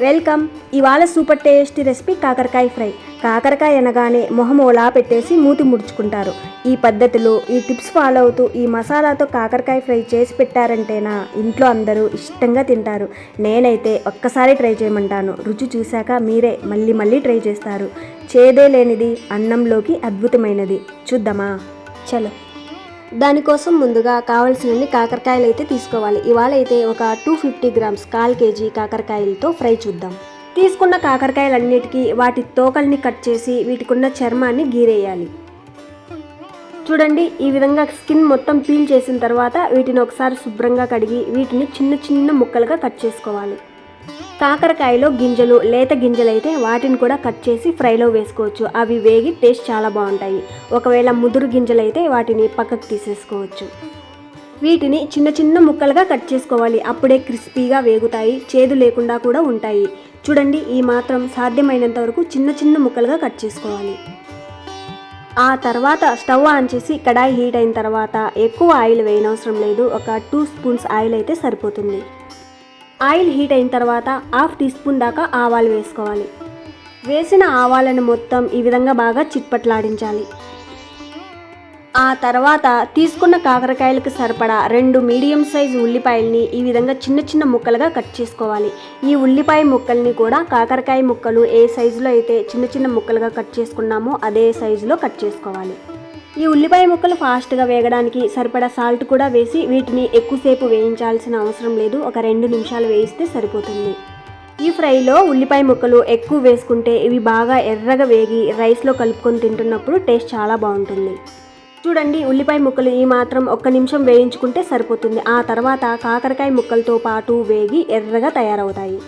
Welcome. ఇవాళ super tasty recipe కాకరకాయ fry. కాకరకాయ అనగానే మొహం ఓలా పెట్టేసి మూతి ముడుచుకుంటారు. ఈ పద్ధతిలో ఈ టిప్స్ ఫాలో అవుతూ ఈ మసాలాతో కాకరకాయ ఫ్రై చేసి పెట్టారంటేనా? ఇంట్లో అందరూ ఇష్టంగా తింటారు. నేనైతే ఒక్కసారి ట్రై చేయమంటాను. రుచి చూశాక మీరే మళ్ళీ మళ్ళీ ట్రై చేస్తారు. చేదే లేనిది అన్నంలోకి అద్భుతమైనది. చూద్దామా? చలో. దానికోసం ముందుగా కావాల్సినన్ని కాకరకాయలు అయితే తీసుకోవాలి. ఇవాళ అయితే ఒక టూ ఫిఫ్టీ గ్రామ్స్ కాల్ కేజీ కాకరకాయలతో ఫ్రై చూద్దాం. తీసుకున్న కాకరకాయలన్నిటికీ వాటి తోకల్ని కట్ చేసి వీటికున్న చర్మాన్ని గీరేయాలి. చూడండి ఈ విధంగా స్కిన్ మొత్తం పీల్ చేసిన తర్వాత వీటిని ఒకసారి శుభ్రంగా కడిగి వీటిని చిన్న చిన్న ముక్కలుగా కట్ చేసుకోవాలి. కాకరకాయలో గింజలు లేత గింజలు అయితే వాటిని కూడా కట్ చేసి ఫ్రైలో వేసుకోవచ్చు. అవి వేగి టేస్ట్ చాలా బాగుంటాయి. ఒకవేళ ముదురు గింజలు అయితే వాటిని పక్కకు తీసేసుకోవచ్చు. వీటిని చిన్న చిన్న ముక్కలుగా కట్ చేసుకోవాలి. అప్పుడే క్రిస్పీగా వేగుతాయి చేదు లేకుండా కూడా ఉంటాయి. చూడండి ఈ మాత్రం సాధ్యమైనంత వరకు చిన్న చిన్న ముక్కలుగా కట్ చేసుకోవాలి. ఆ తర్వాత స్టవ్ ఆన్ చేసి కడాయి హీట్ అయిన తర్వాత ఎక్కువ ఆయిల్ వేయనవసరం లేదు. ఒక టూ స్పూన్స్ ఆయిల్ అయితే సరిపోతుంది. ఆయిల్ హీట్ అయిన తర్వాత హాఫ్ టీ స్పూన్ దాకా ఆవాలు వేసుకోవాలి. వేసిన ఆవాలను మొత్తం ఈ విధంగా బాగా చిట్పట్లాడించాలి. ఆ తర్వాత తీసుకున్న కాకరకాయలకు సరిపడా రెండు మీడియం సైజు ఉల్లిపాయల్ని ఈ విధంగా చిన్న చిన్న ముక్కలుగా కట్ చేసుకోవాలి. ఈ ఉల్లిపాయ ముక్కల్ని కూడా కాకరకాయ ముక్కలు ఏ సైజులో అయితే చిన్న చిన్న ముక్కలుగా కట్ చేసుకున్నామో అదే సైజులో కట్ చేసుకోవాలి. ఈ ఉల్లిపాయ ముక్కలు ఫాస్ట్గా వేగడానికి సరిపడా సాల్ట్ కూడా వేసి వీటిని ఎక్కువసేపు వేయించాల్సిన అవసరం లేదు. ఒక రెండు నిమిషాలు వేయిస్తే సరిపోతుంది. ఈ ఫ్రైలో ఉల్లిపాయ ముక్కలు ఎక్కువ వేసుకుంటే ఇవి బాగా ఎర్రగా వేగి రైస్లో కలుపుకొని తింటున్నప్పుడు టేస్ట్ చాలా బాగుంటుంది. చూడండి ఉల్లిపాయ ముక్కలు ఈ మాత్రం ఒక్క నిమిషం వేయించుకుంటే సరిపోతుంది. ఆ తర్వాత కాకరకాయ ముక్కలతో పాటు వేగి ఎర్రగా తయారవుతాయి.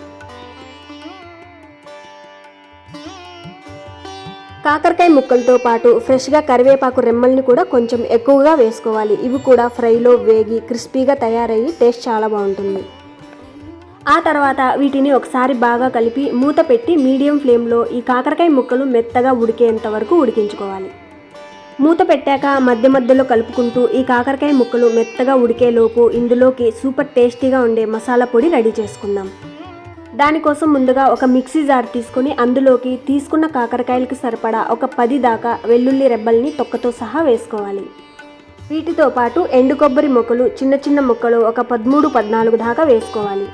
కాకరకాయ ముక్కలతో పాటు ఫ్రెష్గా కరివేపాకు రెమ్మల్ని కూడా కొంచెం ఎక్కువగా వేసుకోవాలి. ఇవి కూడా ఫ్రైలో వేగి క్రిస్పీగా తయారయ్యి టేస్ట్ చాలా బాగుంటుంది. ఆ తర్వాత వీటిని ఒకసారి బాగా కలిపి మూత పెట్టి మీడియం ఫ్లేమ్లో ఈ కాకరకాయ ముక్కలు మెత్తగా ఉడికేంత వరకు ఉడికించుకోవాలి. మూత పెట్టాక మధ్య మధ్యలో కలుపుకుంటూ ఈ కాకరకాయ ముక్కలు మెత్తగా ఉడికేలోపు ఇందులోకి సూపర్ టేస్టీగా ఉండే మసాలా పొడి రెడీ చేసుకుందాం. దానికోసం ముందుగా ఒక మిక్సీ జార్ తీసుకొని అందులోకి తీసుకున్న కాకరకాయలకి సరిపడా ఒక పది దాకా వెల్లుల్లి రెబ్బల్ని తొక్కతో సహా వేసుకోవాలి. వీటితో పాటు ఎండు కొబ్బరి మొక్కలు చిన్న చిన్న ముక్కలు ఒక పదమూడు పద్నాలుగు దాకా వేసుకోవాలి.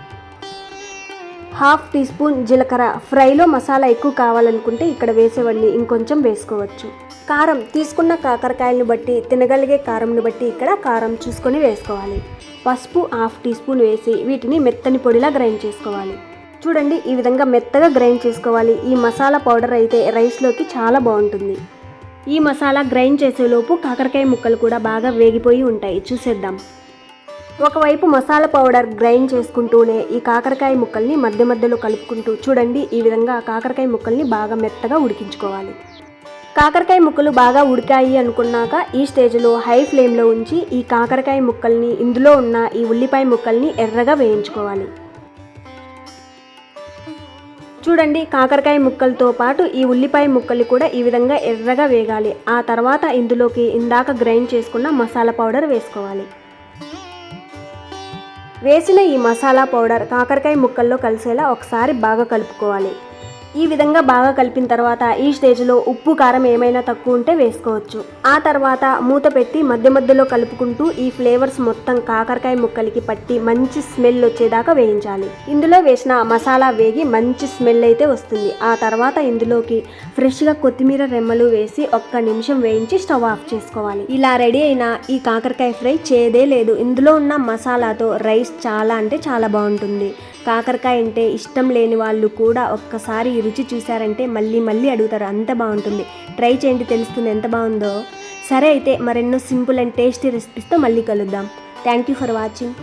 హాఫ్ టీ స్పూన్ జీలకర్ర ఫ్రైలో మసాలా ఎక్కువ కావాలనుకుంటే ఇక్కడ వేసేవాడిని ఇంకొంచెం వేసుకోవచ్చు. కారం తీసుకున్న కాకరకాయలను బట్టి తినగలిగే కారంను బట్టి ఇక్కడ కారం చూసుకొని వేసుకోవాలి. పసుపు హాఫ్ టీ స్పూన్ వేసి వీటిని మెత్తని పొడిలా గ్రైండ్ చేసుకోవాలి. చూడండి ఈ విధంగా మెత్తగా గ్రైండ్ చేసుకోవాలి. ఈ మసాలా పౌడర్ అయితే రైస్లోకి చాలా బాగుంటుంది. ఈ మసాలా గ్రైండ్ చేసేలోపు కాకరకాయ ముక్కలు కూడా బాగా వేగిపోయి ఉంటాయి. చూసేద్దాం. ఒకవైపు మసాలా పౌడర్ గ్రైండ్ చేసుకుంటూనే ఈ కాకరకాయ ముక్కల్ని మధ్య మధ్యలో కలుపుకుంటూ చూడండి ఈ విధంగా కాకరకాయ ముక్కల్ని బాగా మెత్తగా ఉడికించుకోవాలి. కాకరకాయ ముక్కలు బాగా ఉడికాయి అనుకున్నాక ఈ స్టేజ్లో హై ఫ్లేమ్లో ఉంచి ఈ కాకరకాయ ముక్కల్ని ఇందులో ఉన్న ఈ ఉల్లిపాయ ముక్కల్ని ఎర్రగా వేయించుకోవాలి. చూడండి కాకరకాయ ముక్కలతో పాటు ఈ ఉల్లిపాయ ముక్కలు కూడా ఈ విధంగా ఎర్రగా వేగాలి. ఆ తర్వాత ఇందులోకి ఇందాక గ్రైండ్ చేసుకున్న మసాలా పౌడర్ వేసుకోవాలి. వేసిన ఈ మసాలా పౌడర్ కాకరకాయ ముక్కల్లో కలిసేలా ఒకసారి బాగా కలుపుకోవాలి. ఈ విధంగా బాగా కలిపిన తర్వాత ఈ స్టేజ్లో ఉప్పు కారం ఏమైనా తక్కువ ఉంటే వేసుకోవచ్చు. ఆ తర్వాత మూత పెట్టి మధ్య మధ్యలో కలుపుకుంటూ ఈ ఫ్లేవర్స్ మొత్తం కాకరకాయ ముక్కలకి పట్టి మంచి స్మెల్ వచ్చేదాకా వేయించాలి. ఇందులో వేసిన మసాలా వేగి మంచి స్మెల్ అయితే వస్తుంది. ఆ తర్వాత ఇందులోకి ఫ్రెష్గా కొత్తిమీర రెమ్మలు వేసి ఒక్క నిమిషం వేయించి స్టవ్ ఆఫ్ చేసుకోవాలి. ఇలా రెడీ అయిన ఈ కాకరకాయ ఫ్రై చేదే లేదు. ఇందులో ఉన్న మసాలాతో రైస్ చాలా అంటే చాలా బాగుంటుంది. కాకరకాయ అంటే ఇష్టం లేని వాళ్ళు కూడా ఒక్కసారి రుచి చూశారంటే మళ్ళీ మళ్ళీ అడుగుతారు అంత బాగుంటుంది. ట్రై చేయండి తెలుస్తుంది ఎంత బాగుందో. సరే అయితే మరెన్నో సింపుల్ అండ్ టేస్టీ రెసిపీస్తో మళ్ళీ కలుద్దాం. Thank you for watching